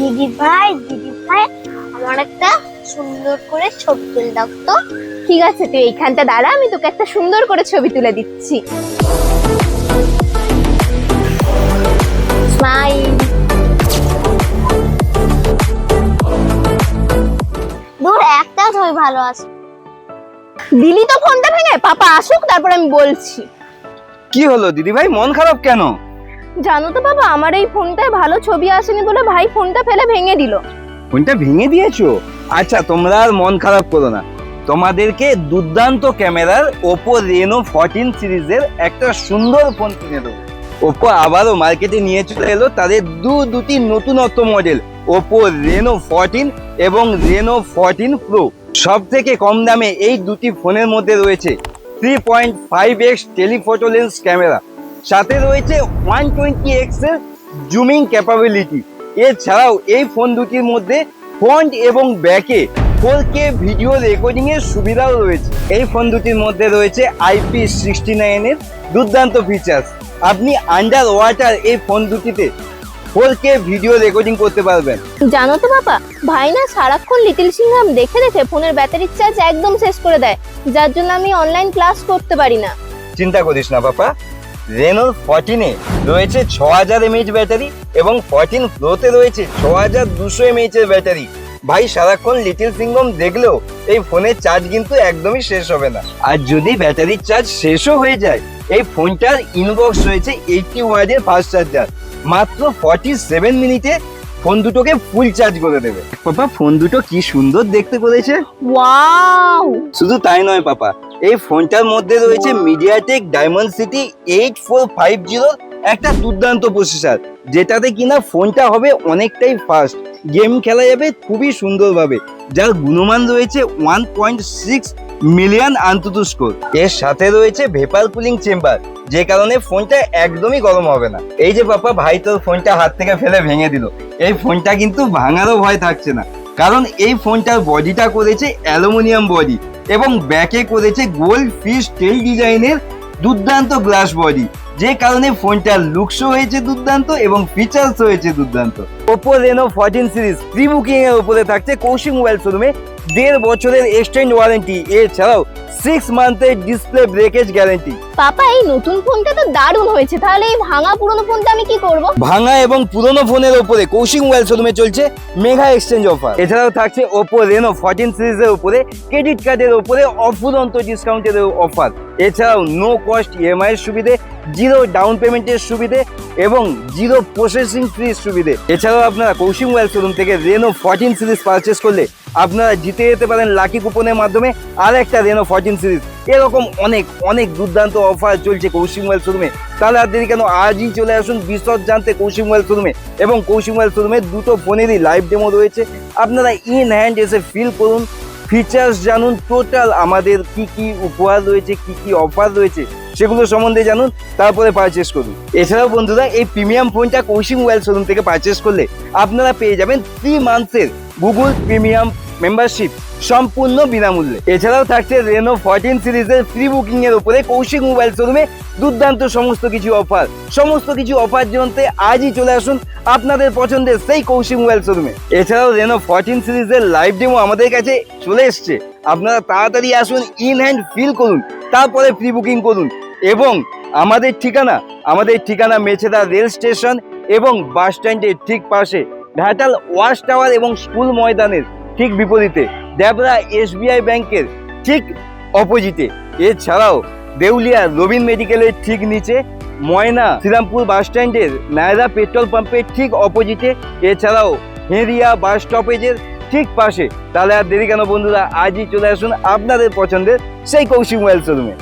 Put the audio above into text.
দিদি ভাই দিদি ভাই আমার একটা সুন্দর করে ছবি তুলে দাও তো। ঠিক আছে তুই এইখানটা দাঁড়া আমি তোকে একটা সুন্দর করে ছবি তুলে দিচ্ছি। স্মাইল দূর একটা ছবি ভালো আছে। দিলি তো ফোনটা ভেঙে পাপা আসুক তারপর আমি বলছি। কি হলো দিদি ভাই মন খারাপ কেন? জানো তো বাবা, আমার এই ফোনটায় ভালো ছবি আসেনি বলে ভাই ফোনটা ফেলে ভেঙে দিল। ফোনটা ভেঙে দিয়েছ? আচ্ছা তোমরা আর মন খারাপ করো না। তোমাদেরকে দুর্দান্ত ক্যামেরার ওপো রেনো ফোরটিন সিরিজের একটা সুন্দর ফোন কিনে দেবো। ওপো আবারও মার্কেটে নিয়ে চলে এলো তাদের দু, দুটি নতুনত্ব মডেল ওপো রেনো ফোরটিন এবং রেনো ফোরটিন প্রো সব থেকে কম দামে এই দুটি ফোনের মধ্যে রয়েছে three point five X telephoto lens camera সাথে রয়েছে ওয়ান টোয়েন্টি এক্সের জুমিং ক্যাপাবিলিটি। এছাড়াও এই ফোন দুটির মধ্যে ফ্রন্ট এবং ব্যাকে ফোর কে ভিডিও রেকর্ডিং এর সুবিধাও রয়েছে। এই ফোন দুটির মধ্যে রয়েছে আইপি সিক্সটি নাইনের দুর্দান্ত ফিচার্স আপনি আন্ডার ওয়াটার এই ফোন দুটিতে ফোর কে ভিডিও রেকর্ডিং করতে পারবেন। জানো তো বাবা ভাই না সারাক্ষণ লিটিল সিংহাম দেখে দেখে ফোনের ব্যাটারির চার্জ একদম শেষ করে দেয় যার জন্য আমি অনলাইন ক্লাস করতে পারি না। চিন্তা করিস না পাপা রেনো ফোরটিনে রয়েছে ছ হাজার এমএইচ ব্যাটারি এবং ফর্টিন প্রোতে রয়েছে ছ হাজার দুশো এমএইচ এর ব্যাটারি। ভাই সারাক্ষণ লিটিল সিঙ্গম দেখলেও এই ফোনের চার্জ কিন্তু একদমই শেষ হবে না। আর যদি ব্যাটারির চার্জ শেষও হয়ে যায় এই ফোনটার ইনবক্স রয়েছে এইটটি ওয়ার্ডের ফাস্ট চার্জার মাত্র ফর্টি সেভেন মিনিটে ফোন দুটোকে ফুল চার্জ করে দেবে। পাপা ফোন দুটো কি সুন্দর দেখতে করেছে। ওয়াও শুধু তাই নয় পাপা এই ফোনটার মধ্যে রয়েছে MediaTek Dimensity eight four five জিরোর একটা দুর্দান্ত প্রসেসার যেটাতে কিনা ফোনটা হবে অনেকটাই ফাস্ট গেম খেলা যাবে খুবই সুন্দরভাবে, যার গুণমান রয়েছে one point six million AnTuTu score এর সাথে রয়েছে ভেপার কুলিং চেম্বার যে কারণে ফোনটা একদমই গরম হবে না। এই যে বাপা ভাই তোর ফোনটা হাত থেকে ফেলে ভেঙে দিল। এই ফোনটা কিন্তু ভাঙারও ভয় থাকছে না, কারণ এই ফোনটার বডিটা করেছে অ্যালুমিনিয়াম বডি এবং ব্যাকে করেছে গোল্ড ফিশ টেল ডিজাইনের দুর্দান্ত গ্লাস বডি যে কারণে ফোনটার লুকসও হয়েছে দুর্দান্ত এবং ফিচার্স হয়েছে দুর্দান্ত। Oppo Reno fourteen series pre booking এর উপরে থাকছে কৌশিক মোবাইল শোরুমে দেড় বছরের এক্সটেন্ড ওয়ারেন্টি এছাড়াও সিক্স মান্থের ডিসপ্লে ব্রেকেজ গ্যারান্টি পাপা এই নতুন ফোনটা তো দারুণ হয়েছে। তাহলে এই ভাঙা পুরনো ফোনটা আমি কি করব? ভাঙা এবং পুরনো ফোনের উপরে কৌশিক মোবাইল শোরুমে চলছে মেগা এক্সচেঞ্জ অফার এছাড়াও থাকছে ওপো রেনো ফোরটিন সিরিজের উপরে ক্রেডিট কার্ডের উপরে অফুরন্ত ডিসকাউন্টের অফার এছাড়াও নো কস্ট ইএমআই এর সুবিধে জিরো ডাউন পেমেন্টের সুবিধে এবং জিরো প্রসেসিং ফির সুবিধে। এছাড়াও আপনারা কৌশিক মোবাইল শোরুম থেকে রেনো ফোরটিন সিরিজ পারচেস করলে আপনারা জিতে যেতে পারেন লাকি কুপনের মাধ্যমে আর একটা রেনো ফোরটিন সিরিজ। এরকম অনেক অনেক দুর্দান্ত অফার চলছে কৌশিক মোবাইল শোরুমে। তাহলে আর দেরি কেন? আজই চলে আসুন বিশদ জানতে কৌশিক মোবাইল শোরুমে। এবং কৌশিক মোবাইল শোরুমে দুটো ফোনেরই লাইভ ডেমো রয়েছে। আপনারা ইন হ্যান্ড এসে ফিল করুন ফিচার্স জানুন টোটাল আমাদের কি কি উপহার রয়েছে, কি কি অফার রয়েছে, সেগুলো সম্বন্ধে জানুন, তারপরে পারচেস করুন। এছাড়াও বন্ধুরা, এই প্রিমিয়াম ফোনটা কৌশিক মোবাইল শোরুম থেকে পারচেস করলে আপনারা পেয়ে যাবেন থ্রি মান্থসের গুগল প্রিমিয়াম মেম্বারশিপ সম্পূর্ণ বিনামূল্যে। এছাড়াও থাকছে রেনো ফোরটিন সিরিজের ফ্রি বুকিং এর উপরে কৌশিক মোবাইল শোরুমে দুর্দান্ত সমস্ত কিছু অফার সমস্ত কিছু অফার জানতে আজই চলে আসুন আপনাদের পছন্দের সেই কৌশিক মোবাইল শোরুমে এছাড়াও রেনো ফোরটিন সিরিজের লাইভ ডেমো আমাদের কাছে চলে এসছে। আপনারা তাড়াতাড়ি আসুন ইন হ্যান্ড ফিল করুন, তারপরে প্রি বুকিং করুন এবং আমাদের ঠিকানা আমাদের ঠিকানা মেছেদা রেল স্টেশন এবং বাস স্ট্যান্ডের ঠিক পাশে ঘাটাল ওয়াশ টাওয়ার এবং স্কুল ময়দানের ঠিক বিপরীতে দেবরা এসবিআই ব্যাংকের ঠিক অপোজিটে। এছাড়াও দেউলিয়া রবীন মেডিকেলের ঠিক নিচে, ময়না শ্রীরামপুর বাস স্ট্যান্ডের নায়রা পেট্রোল পাম্পের ঠিক অপোজিটে। এছাড়াও হেরিয়া বাস স্টপেজের ঠিক পাশে। তাহলে আর দেরি কেন বন্ধুরা, আজই চলে আসুন আপনাদের পছন্দের সেই কৌশিক মোবাইল শোরুমে।